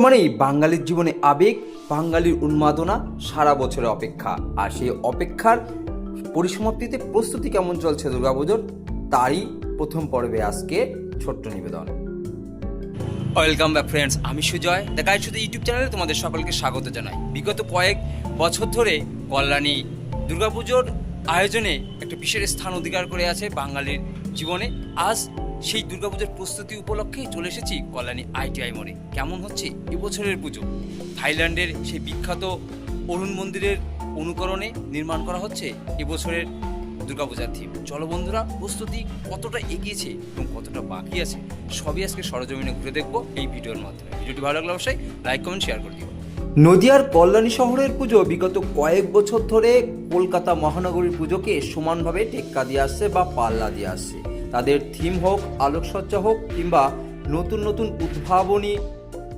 মানেই বাঙালির জীবনে আবেগ, বাঙালির উন্মাদনা, সারা বছরের অপেক্ষা। আর সেই অপেক্ষার পরিসমাপ্তিতে প্রস্তুতি কেমন চলছে দুর্গাপুজোর, তারই প্রথম পর্বে আজকে ছোট্ট নিবেদন। ওয়েলকাম ব্যাক ফ্রেন্ডস, আমি সুজয় গাইড শুধু ইউটিউব চ্যানেলে তোমাদের সকলকে স্বাগত জানাই। বিগত কয়েক বছর ধরে কল্যাণী দুর্গাপুজোর আয়োজনে একটা বিশেষ স্থান অধিকার করে আছে বাঙালির জীবনে। আজ সেই দুর্গাপুজোর প্রস্তুতি উপলক্ষেই চলে এসেছি কল্যাণী আইটিআই মোড়ে। কেমন হচ্ছে এবছরের পুজো? থাইল্যান্ডের সেই বিখ্যাত অরুণ মন্দিরের অনুকরণে নির্মাণ করা হচ্ছে এবছরের দুর্গাপূজার থিম। চলো বন্ধুরা, প্রস্তুতি কতটা এগিয়েছে এবং কতটা বাকি আছে, সবই আজকে সরজমিনে ঘুরে দেখব এই ভিডিওর মাধ্যমে। ভিডিওটি ভালো লাগলে অবশ্যই লাইক, কমেন্ট শেয়ার করে দিও। নদিয়ার কল্যাণী শহরের পুজো বিগত কয়েক বছর ধরে কলকাতা মহানগরীর পুজোকে সমানভাবে টেক্কা দিয়ে আসছে বা পাল্লা দিয়ে আসছে। তাদের থিম হোক, আলোকসজ্জা হোক কিংবা নতুন নতুন উদ্ভাবনী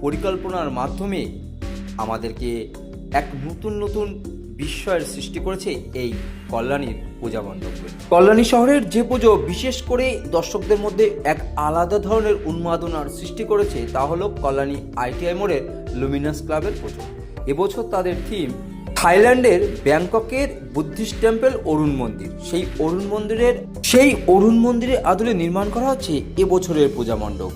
পরিকল্পনার মাধ্যমে আমাদেরকে এক নতুন নতুন বিস্ময়ের সৃষ্টি করেছে এই কল্যাণীর পূজা মণ্ডপগুলি। কল্যাণী শহরের যে পুজো বিশেষ করে দর্শকদের মধ্যে এক আলাদা ধরনের উন্মাদনার সৃষ্টি করেছে তা হলো কল্যাণী আইটিআই মোড়ের লুমিনাস ক্লাবের পুজো এবছর তাদের থিম থাইল্যান্ডের ব্যাংককের বুদ্ধিস্ট টেম্পল অরুণ মন্দির। সেই অরুণ মন্দিরের, সেই অরুণ মন্দিরের আদলে নির্মাণ করা হচ্ছে এবছরের পূজা মণ্ডপ।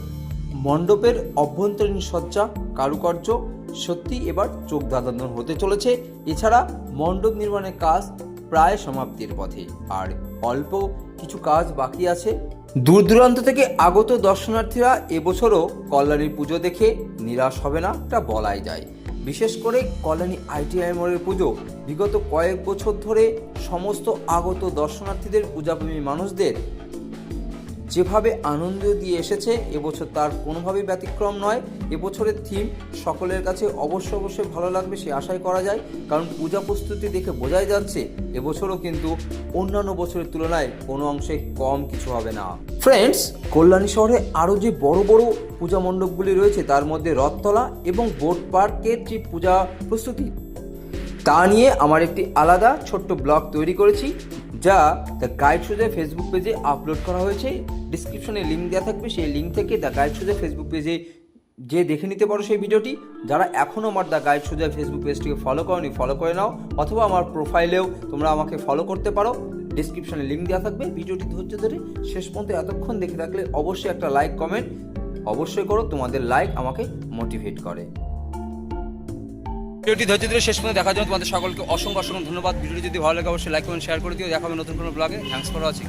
মণ্ডপের অভ্যন্তরীণ সজ্জা, কারুকার্য সত্যি এবার চোখ ধাঁধানো হতে চলেছে। এছাড়া মণ্ডপ নির্মাণের কাজ প্রায় সমাপ্তির পথে। আর অল্প কিছু কাজ বাকি আছে। দূর দূরান্ত থেকে আগত দর্শনার্থীরা এবছরও কল্যাণীর পুজো দেখে নিরাশ হবে না, তা বলাই যায়। বিশেষ করে কল্যাণী আইটিআই মোড়ের পুজো। বিগত কয়েক বছর ধরে সমস্ত আগত দর্শনার্থীদের পূজাপ্রেমী মানুষদের যেভাবে আনন্দ দিয়ে এসেছে, এবছর তার কোনোভাবেই ব্যতিক্রম নয়। এবছরের থিম সকলের কাছে অবশ্য অবশ্যই ভালো লাগবে সে আশাই করা যায়। কারণ পূজা প্রস্তুতি দেখে বোঝাই যাচ্ছে, এবছরও কিন্তু অন্যান্য বছরের তুলনায় কোনো অংশে কম কিছু হবে না। ফ্রেন্ডস কল্যাণী শহরে আরও যে বড় বড় পূজা মণ্ডপগুলি রয়েছে, তার মধ্যে রথতলা এবং বোট পার্কের যে পূজা প্রস্তুতি। তা নিয়ে আমার একটি আলাদা ছোট্ট ব্লগ তৈরি করেছি, যা দ্য গাইড সুজে ফেসবুক পেজে আপলোড করা হয়েছে। ডিসক্রিপশনে লিঙ্ক দেওয়া থাকবে, সেই লিঙ্ক থেকে দ্য গাইড সুজে ফেসবুক পেজে যে দেখে নিতে পারো সেই ভিডিওটি। যারা এখনও আমার দ্য গাইড সুজা ফেসবুক পেজটিকে ফলো করনি ফলো করে নাও, অথবা আমার প্রোফাইলেও তোমরা আমাকে ফলো করতে পারো। ডিসক্রিপশনে লিঙ্ক দেওয়া থাকবে। ভিডিওটি ধৈর্য ধরে শেষ পর্যন্ত এতক্ষণ দেখে থাকলে অবশ্যই একটা লাইক কমেন্ট অবশ্যই করো, তোমাদের লাইক আমাকে মোটিভেট করে। ভিডিওটি ধৈর্য ধরে শেষ পর্যন্ত দেখার জন্য তোমাদের সকলকে অসংখ্য অসংখ্য ধন্যবাদ। ভিডিওটি যদি ভালো লাগে, অবশ্যই লাইক কমেন্ট শেয়ার করে দিও। দেখাবে নতুন কোনো ব্লগে থ্যাংকস ফর ওয়াচিং